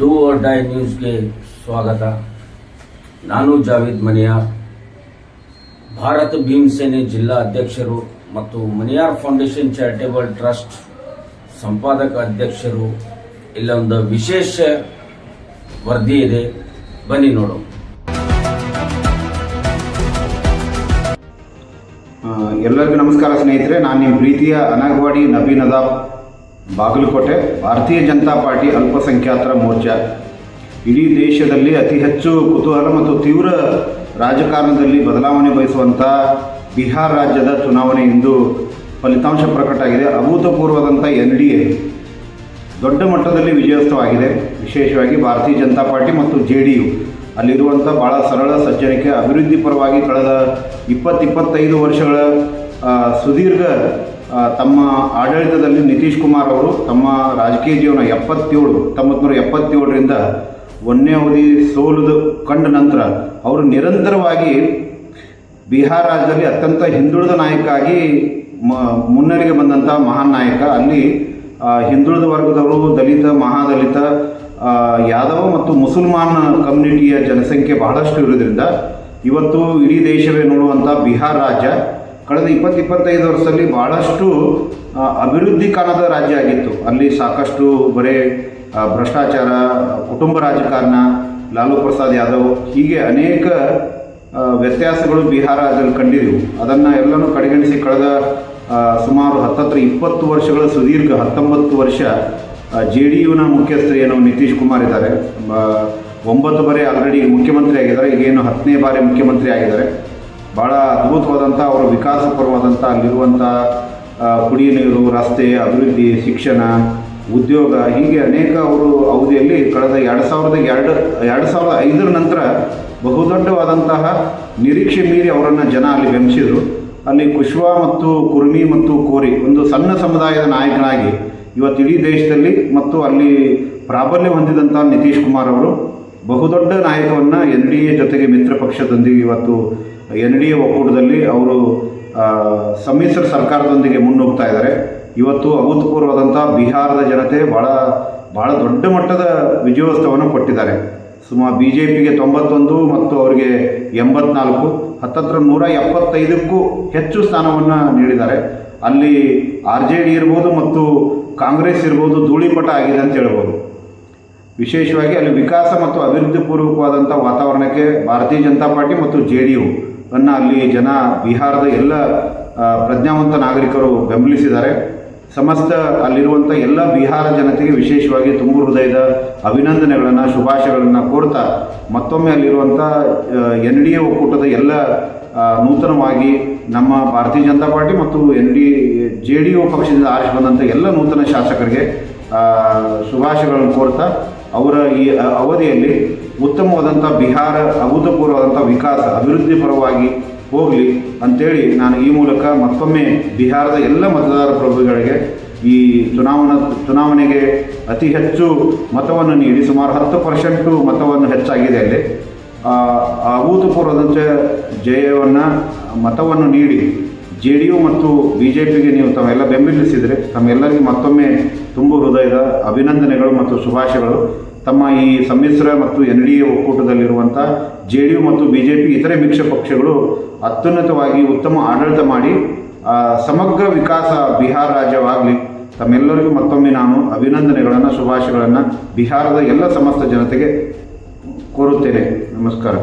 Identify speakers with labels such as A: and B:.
A: Do or die ನ್ಯೂಸ್ಗೆ ಸ್ವಾಗತ. ನಾನು ಜಾವೇದ್ ಮನಿಯಾರ್ ಭಾರತ ಭೀಮಸೇನೆ ಜಿಲ್ಲಾ ಅಧ್ಯಕ್ಷರು ಮತ್ತು ಮನಿಯಾರ್ ಫೌಂಡೇಶನ್ ಚಾರಿಟೇಬಲ್ ಟ್ರಸ್ಟ್ ಸಂಪಾದಕ ಅಧ್ಯಕ್ಷರು. ಇಲ್ಲೊಂದು ವಿಶೇಷ ವರದಿ ಇದೆ. ಬನ್ನಿ
B: ನೋಡು ಎಲ್ಲರಿಗೂ ನಮಸ್ಕಾರ ಸ್ನೇಹಿತರೆ. ನಾನು ನಿಮ್ಮ ಪ್ರೀತಿಯ ಅನಗವಾಡಿ ನಬೀನ್ ಅದಾಬ್. ಬಾಗಲಕೋಟೆ, ಭಾರತೀಯ ಜನತಾ ಪಾರ್ಟಿ ಅಲ್ಪಸಂಖ್ಯಾತರ ಮೋರ್ಚಾ. ಇಡೀ ದೇಶದಲ್ಲಿ ಅತಿ ಹೆಚ್ಚು ಕುತೂಹಲ ಮತ್ತು ತೀವ್ರ ರಾಜಕಾರಣದಲ್ಲಿ ಬದಲಾವಣೆ ಬಯಸುವಂಥ ಬಿಹಾರ್ ರಾಜ್ಯದ ಚುನಾವಣೆ ಇಂದು ಫಲಿತಾಂಶ ಪ್ರಕಟ ಆಗಿದೆ. ಅಭೂತಪೂರ್ವದಂಥ ಎನ್ ಡಿ ಎ ದೊಡ್ಡ ಮಟ್ಟದಲ್ಲಿ ವಿಜಯಸ್ಥವಾಗಿದೆ ವಿಶೇಷವಾಗಿ ಭಾರತೀಯ ಜನತಾ ಪಾರ್ಟಿ ಮತ್ತು ಜೆ ಡಿ ಯು ಅಲ್ಲಿರುವಂಥ ಭಾಳ ಸರಳ, ಸಜ್ಜನಿಕೆ, ಅಭಿವೃದ್ಧಿ ಪರವಾಗಿ ಕಳೆದ ಇಪ್ಪತ್ತಿಪ್ಪತ್ತೈದು ವರ್ಷಗಳ ಸುದೀರ್ಘ ತಮ್ಮ ಆಡಳಿತದಲ್ಲಿ ನಿತೀಶ್ ಕುಮಾರ್ ಅವರು ತಮ್ಮ ರಾಜಕೀಯ ಜೀವನ ಎಪ್ಪತ್ತೇಳು ಹತ್ತೊಂಬತ್ತು ಎಪ್ಪತ್ತೇಳರಿಂದ ಒಂದನೇ ಅವಧಿ ಸೋಲದು ಕಂಡ ನಂತರ ಅವರು ನಿರಂತರವಾಗಿ ಬಿಹಾರ ರಾಜ್ಯದಲ್ಲಿ ಅತ್ಯಂತ ಹಿಂದುಳಿದ ನಾಯಕ ಆಗಿ ಮ ಮುನ್ನಡೆಗೆ ಬಂದಂಥ ಮಹಾನ್ ನಾಯಕ. ಅಲ್ಲಿ ಹಿಂದುಳಿದ ವರ್ಗದವರು ದಲಿತ, ಮಹಾದಲಿತ ಯಾದವ ಮತ್ತು ಮುಸಲ್ಮಾನ್ ಕಮ್ಯುನಿಟಿಯ ಜನಸಂಖ್ಯೆ ಬಹಳಷ್ಟು ಇರೋದ್ರಿಂದ ಇವತ್ತು ಇಡೀ ದೇಶವೇ ನೋಡುವಂಥ ಬಿಹಾರ ರಾಜ್ಯ ಕಳೆದ ಇಪ್ಪತ್ತು ಇಪ್ಪತ್ತೈದು ವರ್ಷದಲ್ಲಿ ಬಹಳಷ್ಟು ಅಭಿವೃದ್ಧಿ ಕಾಣದ ರಾಜ್ಯ ಆಗಿತ್ತು. ಅಲ್ಲಿ ಸಾಕಷ್ಟು ಬರೇ ಭ್ರಷ್ಟಾಚಾರ, ಕುಟುಂಬ ರಾಜಕಾರಣ, ಲಾಲು ಪ್ರಸಾದ್ ಯಾದವ್, ಹೀಗೆ ಅನೇಕ ವ್ಯತ್ಯಾಸಗಳು ಬಿಹಾರ ಅದರಲ್ಲಿ ಕಂಡಿದ್ದವು ಅದನ್ನು ಎಲ್ಲನೂ ಕಡೆಗಣಿಸಿ ಕಳೆದ ಸುಮಾರು ಹತ್ತತ್ರ ಇಪ್ಪತ್ತು ವರ್ಷಗಳ ಸುದೀರ್ಘ ಹತ್ತೊಂಬತ್ತು ವರ್ಷ ಜೆ ಡಿ ಯುನ ಮುಖ್ಯಸ್ಥರು ಏನು ನಿತೀಶ್ ಕುಮಾರ್ ಇದ್ದಾರೆ. ಒಂಬತ್ತು ಬಾರಿ ಆಲ್ರೆಡಿ ಮುಖ್ಯಮಂತ್ರಿ ಆಗಿದ್ದಾರೆ. ಈಗೇನು ಹತ್ತನೇ ಬಾರಿ ಮುಖ್ಯಮಂತ್ರಿ ಆಗಿದ್ದಾರೆ. ಭಾಳ ಅದ್ಭುತವಾದಂಥ ಅವರ ವಿಕಾಸಪರವಾದಂಥ ಅಲ್ಲಿರುವಂಥ ಕುಡಿಯ ನೀರು, ರಸ್ತೆ, ಅಭಿವೃದ್ಧಿ, ಶಿಕ್ಷಣ, ಉದ್ಯೋಗ, ಹೀಗೆ ಅನೇಕ ಅವರು ಅವಧಿಯಲ್ಲಿ ಕಳೆದ ಎರಡು ಸಾವಿರದ ಎರಡು ಎರಡು ಸಾವಿರದ ಐದರ ನಂತರ ಬಹುದೊಡ್ಡವಾದಂತಹ ನಿರೀಕ್ಷೆ ಮೀರಿ ಅವರನ್ನು ಜನ ಅಲ್ಲಿ ಬೆಂಬಿಸಿದರು. ಅಲ್ಲಿ ಕುಶ್ವಾ ಮತ್ತು ಕುರ್ಮಿ ಮತ್ತು ಕೋರಿ ಒಂದು ಸಣ್ಣ ಸಮುದಾಯದ ನಾಯಕನಾಗಿ ಇವತ್ತು ಇಡೀ ದೇಶದಲ್ಲಿ ಮತ್ತು ಅಲ್ಲಿ ಪ್ರಾಬಲ್ಯ ಹೊಂದಿದಂಥ ನಿತೀಶ್ ಕುಮಾರ್ ಅವರು ಬಹುದೊಡ್ಡ ನಾಯಕವನ್ನು ಎನ್ ಡಿ ಎ ಜೊತೆಗೆ ಮಿತ್ರ ಪಕ್ಷದೊಂದಿಗೆ ಇವತ್ತು ಎನ್ ಡಿ ಎ ಒಕ್ಕೂಟದಲ್ಲಿ ಅವರು ಸಮ್ಮಿಶ್ರ ಸರ್ಕಾರದೊಂದಿಗೆ ಮುನ್ನುಗ್ತಾ ಇದ್ದಾರೆ. ಇವತ್ತು ಅಭೂತಪೂರ್ವವಾದಂಥ ಬಿಹಾರದ ಜನತೆ ಭಾಳ ಭಾಳ ದೊಡ್ಡ ಮಟ್ಟದ ವಿಜಯೋತ್ಸವವನ್ನು ಕೊಟ್ಟಿದ್ದಾರೆ. ಸುಮಾರು ಬಿ ಜೆ ಪಿಗೆ ತೊಂಬತ್ತೊಂದು ಮತ್ತು ಅವರಿಗೆ ಎಂಬತ್ನಾಲ್ಕು, ಹತ್ತತ್ರ ನೂರ ಎಪ್ಪತ್ತೈದಕ್ಕೂ ಹೆಚ್ಚು ಸ್ಥಾನವನ್ನು ನೀಡಿದ್ದಾರೆ. ಅಲ್ಲಿ ಆರ್ ಜೆ ಡಿ ಇರ್ಬೋದು ಮತ್ತು ಕಾಂಗ್ರೆಸ್ ಇರ್ಬೋದು, ಧೂಳಿಪಟ ಆಗಿದೆ ಅಂತ ಹೇಳ್ಬೋದು. ವಿಶೇಷವಾಗಿ ಅಲ್ಲಿ ವಿಕಾಸ ಮತ್ತು ಅಭಿವೃದ್ಧಿ ಪೂರ್ವಕವಾದಂಥ ವಾತಾವರಣಕ್ಕೆ ಭಾರತೀಯ ಜನತಾ ಪಾರ್ಟಿ ಮತ್ತು ಜೆ ಡಿ ಯು ಅನ್ನು ಅಲ್ಲಿ ಜನ ಬಿಹಾರದ ಎಲ್ಲ ಪ್ರಜ್ಞಾವಂತ ನಾಗರಿಕರು ಬೆಂಬಲಿಸಿದ್ದಾರೆ. ಸಮಸ್ತ ಅಲ್ಲಿರುವಂಥ ಎಲ್ಲ ಬಿಹಾರ ಜನತೆಗೆ ವಿಶೇಷವಾಗಿ ತುಂಬ ಹೃದಯದ ಅಭಿನಂದನೆಗಳನ್ನು, ಶುಭಾಶಯಗಳನ್ನು ಕೋರ್ತಾ ಮತ್ತೊಮ್ಮೆ ಅಲ್ಲಿರುವಂಥ ಎನ್ ಡಿ ಎ ಒಕ್ಕೂಟದ ಎಲ್ಲ ನೂತನವಾಗಿ ನಮ್ಮ ಭಾರತೀಯ ಜನತಾ ಪಾರ್ಟಿ ಮತ್ತು N D J D O ಪಕ್ಷದಿಂದ ಆರಿಸಿ ಬಂದಂಥ ಎಲ್ಲ ನೂತನ ಶಾಸಕರಿಗೆ ಶುಭಾಶಯಗಳನ್ನು ಕೋರ್ತಾ ಅವರ ಈ ಅವಧಿಯಲ್ಲಿ ಉತ್ತಮವಾದಂಥ ಬಿಹಾರ, ಅಭೂತಪೂರ್ವವಾದಂಥ ವಿಕಾಸ, ಅಭಿವೃದ್ಧಿ ಪರವಾಗಿ ಹೋಗಲಿ ಅಂಥೇಳಿ ನಾನು ಈ ಮೂಲಕ ಮತ್ತೊಮ್ಮೆ ಬಿಹಾರದ ಎಲ್ಲ ಮತದಾರ ಪ್ರಭುಗಳಿಗೆ ಈ ಚುನಾವಣಾ, ಚುನಾವಣೆಗೆ ಅತಿ ಹೆಚ್ಚು ಮತವನ್ನು ನೀಡಿ ಸುಮಾರು ಹತ್ತು ಪರ್ಸೆಂಟು ಮತವನ್ನು ಹೆಚ್ಚಾಗಿದೆ ಅಲ್ಲಿ. ಅಭೂತಪೂರ್ವದಂಥ ಜಯವನ್ನು, ಮತವನ್ನು ನೀಡಿ ಜೆ ಡಿ ಯು ಮತ್ತು ಬಿ ಜೆ ಪಿಗೆ ನೀವು ತಾವೆಲ್ಲ ಬೆಂಬಲಿಸಿದರೆ ತಮ್ಮೆಲ್ಲರಿಗೂ ಮತ್ತೊಮ್ಮೆ ತುಂಬು ಹೃದಯದ ಅಭಿನಂದನೆಗಳು ಮತ್ತು ಶುಭಾಶಯಗಳು. ತಮ್ಮ ಈ ಸಮ್ಮಿಶ್ರ ಮತ್ತು ಎನ್ ಡಿ ಎ ಒಕ್ಕೂಟದಲ್ಲಿರುವಂಥ ಜೆ ಡಿ ಯು ಮತ್ತು ಬಿ ಜೆ ಪಿ ಇತರೆ ಮಿಕ್ಷ ಪಕ್ಷಗಳು ಅತ್ಯುನ್ನತವಾಗಿ ಉತ್ತಮ ಆಡಳಿತ ಮಾಡಿ ಸಮಗ್ರ ವಿಕಾಸ ಬಿಹಾರ ರಾಜ್ಯವಾಗಲಿ, ತಮ್ಮೆಲ್ಲರಿಗೂ ಮತ್ತೊಮ್ಮೆ ನಾನು ಅಭಿನಂದನೆಗಳನ್ನು, ಶುಭಾಶಯಗಳನ್ನು ಬಿಹಾರದ ಎಲ್ಲ ಸಮಸ್ತ ಜನತೆಗೆ ಕೋರುತ್ತೇನೆ. ನಮಸ್ಕಾರ.